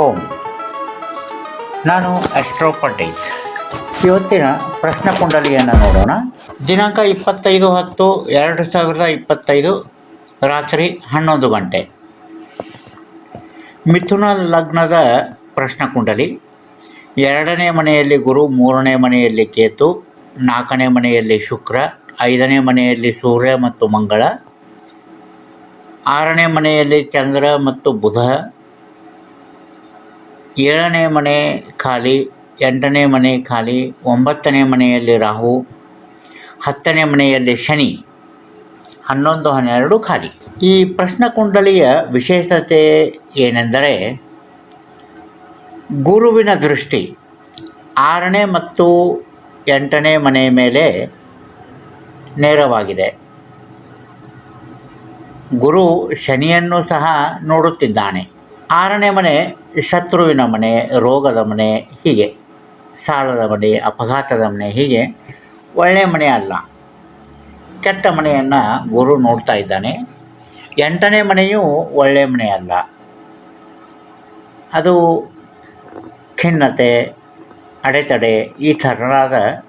ಓಂ. ನಾನು ಅಸ್ಟ್ರೋ ಪಟೇಲ್ ಇವತ್ತಿನ ಪ್ರಶ್ನ ಕುಂಡಲಿಯನ್ನು ನೋಡೋಣ. ದಿನಾಂಕ ಇಪ್ಪತ್ತೈದು ಹತ್ತು ಎರಡು ಸಾವಿರದ ಇಪ್ಪತ್ತೈದು ರಾತ್ರಿ ಹನ್ನೊಂದು ಗಂಟೆ. ಮಿಥುನ ಲಗ್ನದ ಪ್ರಶ್ನ ಕುಂಡಲಿ. ಎರಡನೇ ಮನೆಯಲ್ಲಿ ಗುರು ಮೂರನೇ ಮನೆಯಲ್ಲಿ ಕೇತು ನಾಲ್ಕನೇ ಮನೆಯಲ್ಲಿ ಶುಕ್ರ ಐದನೇ ಮನೆಯಲ್ಲಿ ಸೂರ್ಯ ಮತ್ತು ಮಂಗಳ ಆರನೇ ಮನೆಯಲ್ಲಿ ಚಂದ್ರ ಮತ್ತು ಬುಧ ಏಳನೇ ಮನೆ ಖಾಲಿ, ಎಂಟನೇ ಮನೆ ಖಾಲಿ, ಒಂಬತ್ತನೇ ಮನೆಯಲ್ಲಿ ರಾಹು, ಹತ್ತನೇ ಮನೆಯಲ್ಲಿ ಶನಿ, ಹನ್ನೊಂದು, ಹನ್ನೆರಡು ಖಾಲಿ. ಈ ಪ್ರಶ್ನ ಕುಂಡಲಿಯ ವಿಶೇಷತೆ ಏನೆಂದರೆ, ಗುರುವಿನ ದೃಷ್ಟಿ ಆರನೇ ಮತ್ತು ಎಂಟನೇ ಮನೆ ಮೇಲೆ ನೇರವಾಗಿದೆ. ಗುರು ಶನಿಯನ್ನು ಸಹ ನೋಡುತ್ತಿದ್ದಾನೆ. ಆರನೇ ಮನೆ, ಶತ್ರುವಿನ ಮನೆ, ರೋಗದ ಮನೆ, ಹೀಗೆ. ಸಾಲದ ಮನೆ, ಅಪಘಾತದ ಮನೆ, ಹೀಗೆ. ಒಳ್ಳೆಯ ಮನೆ ಅಲ್ಲ. ಕೆಟ್ಟ ಮನೆಯನ್ನು ಗುರು ನೋಡ್ತಾ ಇದ್ದಾನೆ. ಎಂಟನೇ ಮನೆಯೂ ಒಳ್ಳೆಯ ಮನೆ ಅಲ್ಲ. ಅದು ಖಿನ್ನತೆ, ಅಡೆತಡೆ, ಈ ಥರನಾದ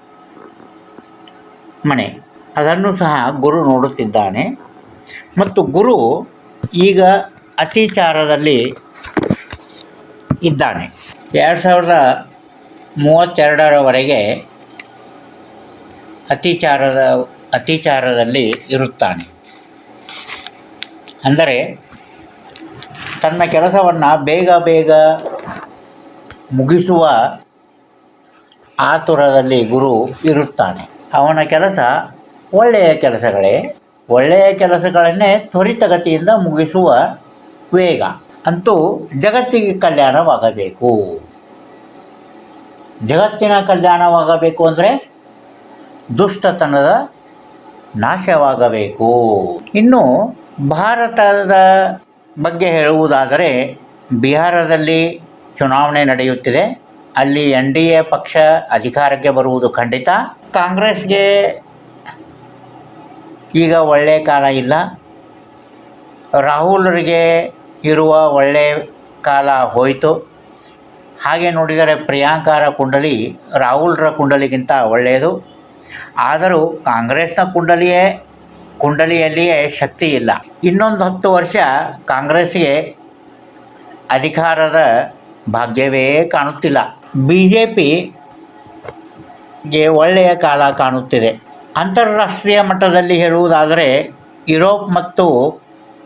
ಮನೆ. ಅದನ್ನು ಸಹ ಗುರು ನೋಡುತ್ತಿದ್ದಾನೆ. ಮತ್ತು ಗುರು ಈಗ ಅತಿಚಾರದಲ್ಲಿ ಇದ್ದಾನೆ. ಎರಡು ಸಾವಿರದ ಮೂವತ್ತೆರಡರವರೆಗೆ ಅತಿಚಾರದ, ಅತಿಚಾರದಲ್ಲಿ ಇರುತ್ತಾನೆ. ಅಂದರೆ ತನ್ನ ಕೆಲಸವನ್ನು ಬೇಗ ಬೇಗ ಮುಗಿಸುವ ಆತುರದಲ್ಲಿ ಗುರು ಇರುತ್ತಾನೆ. ಅವನ ಕೆಲಸ ಒಳ್ಳೆಯ ಕೆಲಸಗಳೇ. ಒಳ್ಳೆಯ ಕೆಲಸಗಳನ್ನೇ ತ್ವರಿತಗತಿಯಿಂದ ಮುಗಿಸುವ ವೇಗ. ಅಂತೂ ಜಗತ್ತಿಗೆ ಕಲ್ಯಾಣವಾಗಬೇಕು. ಜಗತ್ತಿನ ಕಲ್ಯಾಣವಾಗಬೇಕು ಅಂದರೆ ದುಷ್ಟತನದ ನಾಶವಾಗಬೇಕು. ಇನ್ನು ಭಾರತದ ಬಗ್ಗೆ ಹೇಳುವುದಾದರೆ ಬಿಹಾರದಲ್ಲಿ ಚುನಾವಣೆ ನಡೆಯುತ್ತಿದೆ. ಅಲ್ಲಿ ಎನ್ ಡಿ ಎ ಪಕ್ಷ ಅಧಿಕಾರಕ್ಕೆ ಬರುವುದು ಖಂಡಿತ. ಕಾಂಗ್ರೆಸ್ಗೆ ಈಗ ಒಳ್ಳೆಯ ಕಾಲ ಇಲ್ಲ. ರಾಹುಲ್ರಿಗೆ ಇರುವ ಒಳ್ಳೆಯ ಕಾಲ ಹೋಯಿತು. ಹಾಗೆ ನೋಡಿದರೆ ಪ್ರಿಯಾಂಕಾರ ಕುಂಡಲಿ ರಾಹುಲ್ರ ಕುಂಡಲಿಗಿಂತ ಒಳ್ಳೆಯದು. ಆದರೂ ಕಾಂಗ್ರೆಸ್ನ ಕುಂಡಲಿಯೇ, ಕುಂಡಲಿಯಲ್ಲಿಯೇ ಶಕ್ತಿ ಇಲ್ಲ. ಇನ್ನೊಂದು ಹತ್ತು ವರ್ಷ ಕಾಂಗ್ರೆಸ್ಗೆ ಅಧಿಕಾರದ ಭಾಗ್ಯವೇ ಕಾಣುತ್ತಿಲ್ಲ. ಬಿ ಜೆ ಪಿಗೆ ಒಳ್ಳೆಯ ಕಾಲ ಕಾಣುತ್ತಿದೆ. ಅಂತಾರಾಷ್ಟ್ರೀಯ ಮಟ್ಟದಲ್ಲಿ ಹೇಳುವುದಾದರೆ ಯುರೋಪ್ ಮತ್ತು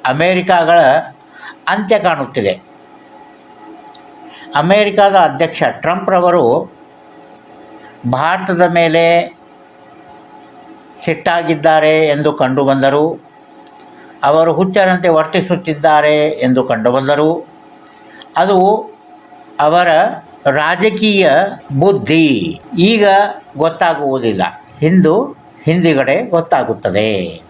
ಅಮೇರಿಕಾಗಳ ಅಂತ್ಯ ಕಾಣುತ್ತಿದೆ. ಅಮೇರಿಕಾದ ಅಧ್ಯಕ್ಷ ಟ್ರಂಪ್ರವರು ಭಾರತದ ಮೇಲೆ ಸಿಟ್ಟಾಗಿದ್ದಾರೆ ಎಂದು ಕಂಡುಬಂದರು ಅವರು ಹುಚ್ಚರಂತೆ ವರ್ತಿಸುತ್ತಿದ್ದಾರೆ ಎಂದು ಕಂಡುಬಂದರು ಅದು ಅವರ ರಾಜಕೀಯ ಬುದ್ಧಿ. ಈಗ ಗೊತ್ತಾಗುವುದಿಲ್ಲ. ಹಿಂದು ಹಿಂದಿಗಡೆ ಗೊತ್ತಾಗುತ್ತದೆ.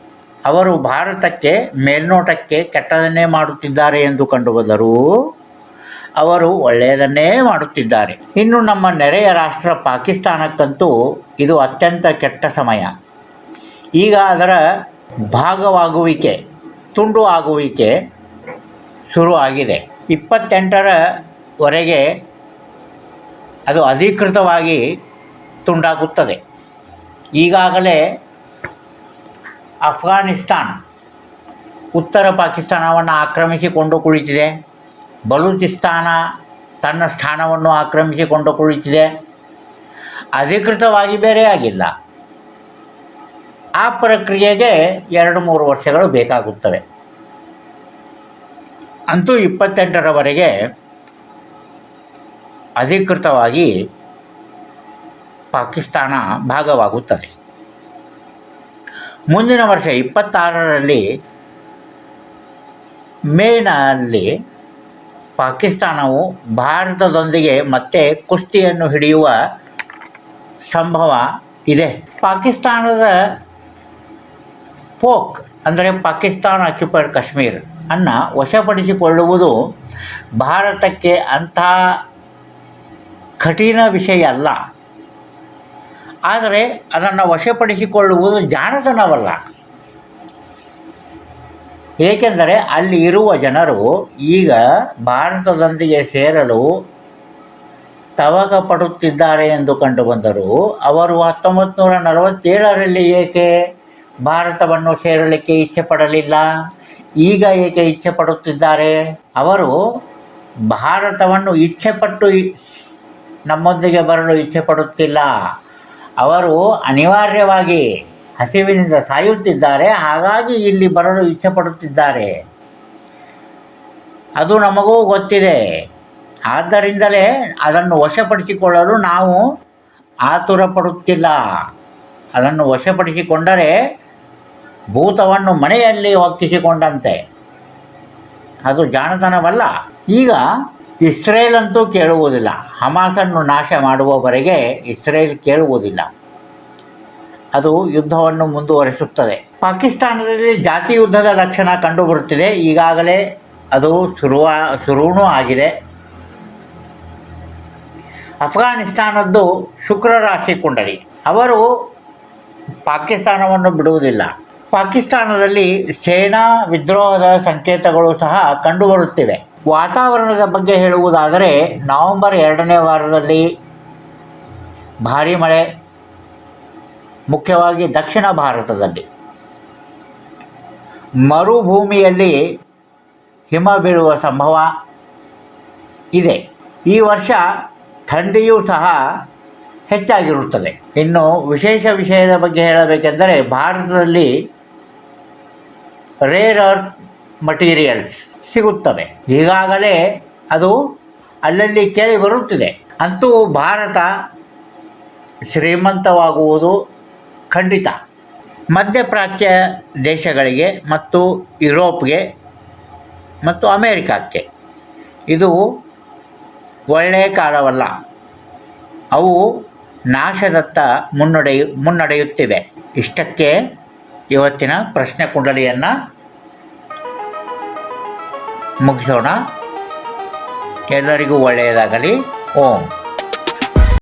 ಅವರು ಭಾರತಕ್ಕೆ, ಮೇಲ್ನೋಟಕ್ಕೆ ಕೆಟ್ಟದನ್ನೇ ಮಾಡುತ್ತಿದ್ದಾರೆ ಎಂದು ಕಂಡುಬಂದರು ಅವರು ಒಳ್ಳೆಯದನ್ನೇ ಮಾಡುತ್ತಿದ್ದಾರೆ. ಇನ್ನು ನಮ್ಮ ನೆರೆಯ ರಾಷ್ಟ್ರ ಪಾಕಿಸ್ತಾನಕ್ಕಂತೂ ಇದು ಅತ್ಯಂತ ಕೆಟ್ಟ ಸಮಯ. ಈಗ ಅದರ ಭಾಗವಾಗುವಿಕೆ, ತುಂಡು ಆಗುವಿಕೆ ಶುರು ಆಗಿದೆ. ಇಪ್ಪತ್ತೆಂಟರವರೆಗೆ ಅದು ಅಧಿಕೃತವಾಗಿ ತುಂಡಾಗುತ್ತದೆ. ಈಗಾಗಲೇ ಅಫ್ಘಾನಿಸ್ತಾನ್. ಉತ್ತರ ಪಾಕಿಸ್ತಾನವನ್ನು ಆಕ್ರಮಿಸಿಕೊಂಡು ಕುಳಿತಿದೆ ಬಲೂಚಿಸ್ತಾನ ತನ್ನ ಸ್ಥಾನವನ್ನು ಆಕ್ರಮಿಸಿಕೊಂಡು ಕುಳಿತಿದೆ ಅಧಿಕೃತವಾಗಿ ಬೇರೆಯಾಗಿಲ್ಲ ಆ ಪ್ರಕ್ರಿಯೆಗೆ ಎರಡು ಮೂರು ವರ್ಷಗಳು ಬೇಕಾಗುತ್ತವೆ. ಅಂತೂ ಇಪ್ಪತ್ತೆಂಟರವರೆಗೆ ಅಧಿಕೃತವಾಗಿ ಪಾಕಿಸ್ತಾನ ಭಾಗವಾಗುತ್ತದೆ. ಮುಂದಿನ ವರ್ಷ ಇಪ್ಪತ್ತಾರರಲ್ಲಿ ಮೇನಲ್ಲಿ ಪಾಕಿಸ್ತಾನವು ಭಾರತದೊಂದಿಗೆ ಮತ್ತೆ ಕುಸ್ತಿಯನ್ನು ಹಿಡಿಯುವ ಸಂಭವ ಇದೆ. ಪಾಕಿಸ್ತಾನದ ಪೋಕ್ ಅಂದರೆ ಪಾಕಿಸ್ತಾನ ಆಕ್ಯುಪೈಡ್ ಕಾಶ್ಮೀರ್ ಅನ್ನು ವಶಪಡಿಸಿಕೊಳ್ಳುವುದು ಭಾರತಕ್ಕೆ ಅಂಥ ಕಠಿಣ ವಿಷಯ ಅಲ್ಲ. ಆದರೆ ಅದನ್ನು ವಶಪಡಿಸಿಕೊಳ್ಳುವುದು ಜಾಣತನವಲ್ಲ. ಏಕೆಂದರೆ ಅಲ್ಲಿ ಇರುವ ಜನರು ಈಗ ಭಾರತದೊಂದಿಗೆ ಸೇರಲು ತವಕ ಪಡುತ್ತಿದ್ದಾರೆ ಎಂದು ಕಂಡುಬಂದರು ಅವರು ಹತ್ತೊಂಬತ್ತು ನೂರ ನಲವತ್ತೇಳರಲ್ಲಿ ಏಕೆ ಭಾರತವನ್ನು ಸೇರಲಿಕ್ಕೆ ಇಚ್ಛೆ ಪಡಲಿಲ್ಲ ಈಗ ಏಕೆ ಇಚ್ಛೆ ಪಡುತ್ತಿದ್ದಾರೆ ಅವರು ಭಾರತವನ್ನು ಇಚ್ಛೆಪಟ್ಟು ನಮ್ಮೊಂದಿಗೆ ಬರಲು ಇಚ್ಛೆ ಪಡುತ್ತಿಲ್ಲ ಅವರು ಅನಿವಾರ್ಯವಾಗಿ ಹಸಿವಿನಿಂದ ಸಾಯುತ್ತಿದ್ದಾರೆ, ಹಾಗಾಗಿ ಇಲ್ಲಿ ಬರಲು ಇಚ್ಛೆ ಪಡುತ್ತಿದ್ದಾರೆ ಅದು ನಮಗೂ ಗೊತ್ತಿದೆ. ಆದ್ದರಿಂದಲೇ ಅದನ್ನು ವಶಪಡಿಸಿಕೊಳ್ಳಲು ನಾವು ಆತುರ ಪಡುತ್ತಿಲ್ಲ ಅದನ್ನು ವಶಪಡಿಸಿಕೊಂಡರೆ ಭೂತವನ್ನು ಮನೆಯಲ್ಲಿ ಒಪ್ಪಿಸಿಕೊಂಡಂತೆ. ಅದು ಜಾಣತನವಲ್ಲ. ಈಗ ಇಸ್ರೇಲ್ ಅಂತೂ ಕೇಳುವುದಿಲ್ಲ. ಹಮಾಸನ್ನು ನಾಶ ಮಾಡುವವರೆಗೆ ಇಸ್ರೇಲ್ ಕೇಳುವುದಿಲ್ಲ. ಅದು ಯುದ್ಧವನ್ನು ಮುಂದುವರಿಸುತ್ತದೆ. ಪಾಕಿಸ್ತಾನದಲ್ಲಿ ಜಾತಿ ಯುದ್ಧದ ಲಕ್ಷಣ ಕಂಡುಬರುತ್ತಿದೆ. ಈಗಾಗಲೇ ಅದು ಶುರುವ ಶುರುವೂ ಆಗಿದೆ. ಅಫ್ಘಾನಿಸ್ತಾನದ್ದು ಶುಕ್ರ ರಾಶಿ ಕುಂಡಲಿ. ಅವರು ಪಾಕಿಸ್ತಾನವನ್ನು ಬಿಡುವುದಿಲ್ಲ. ಪಾಕಿಸ್ತಾನದಲ್ಲಿ ಸೇನಾ ವಿದ್ರೋಹದ ಸಂಕೇತಗಳು ಸಹ ಕಂಡುಬರುತ್ತಿವೆ. ವಾತಾವರಣದ ಬಗ್ಗೆ ಹೇಳುವುದಾದರೆ, ನವೆಂಬರ್ ಎರಡನೇ ವಾರದಲ್ಲಿ ಭಾರೀ ಮಳೆ, ಮುಖ್ಯವಾಗಿ ದಕ್ಷಿಣ ಭಾರತದಲ್ಲಿ. ಮರುಭೂಮಿಯಲ್ಲಿ ಹಿಮ ಬೀಳುವ ಸಂಭವ ಇದೆ. ಈ ವರ್ಷ ಥಂಡಿಯೂ ಸಹ ಹೆಚ್ಚಾಗಿರುತ್ತದೆ. ಇನ್ನು ವಿಶೇಷ ವಿಷಯದ ಬಗ್ಗೆ ಹೇಳಬೇಕೆಂದರೆ, ಭಾರತದಲ್ಲಿ ರೇರ್ ಅರ್ತ್ ಮಟೀರಿಯಲ್ಸ್ ಸಿಗುತ್ತವೆ ಈಗಾಗಲೇ ಅದು ಅಲ್ಲಲ್ಲಿ ಕೇಳಿ ಬರುತ್ತಿದೆ. ಅಂತೂ ಭಾರತ ಶ್ರೀಮಂತವಾಗುವುದು ಖಂಡಿತ. ಮಧ್ಯಪ್ರಾಚ್ಯ ದೇಶಗಳಿಗೆ ಮತ್ತು ಯುರೋಪ್ಗೆ ಮತ್ತು ಅಮೇರಿಕಕ್ಕೆ ಇದು ಒಳ್ಳೆಯ ಕಾಲವಲ್ಲ. ಅವು ನಾಶದತ್ತ ಮುನ್ನಡೆಯು ಮುನ್ನಡೆಯುತ್ತಿವೆ. ಇಷ್ಟಕ್ಕೆ ಇವತ್ತಿನ ಪ್ರಶ್ನೆ ಕುಂಡಲಿಯನ್ನು ಮುಗಿಸೋಣ. ಎಲ್ಲರಿಗೂ ಒಳ್ಳೆಯದಾಗಲಿ. ಓಂ.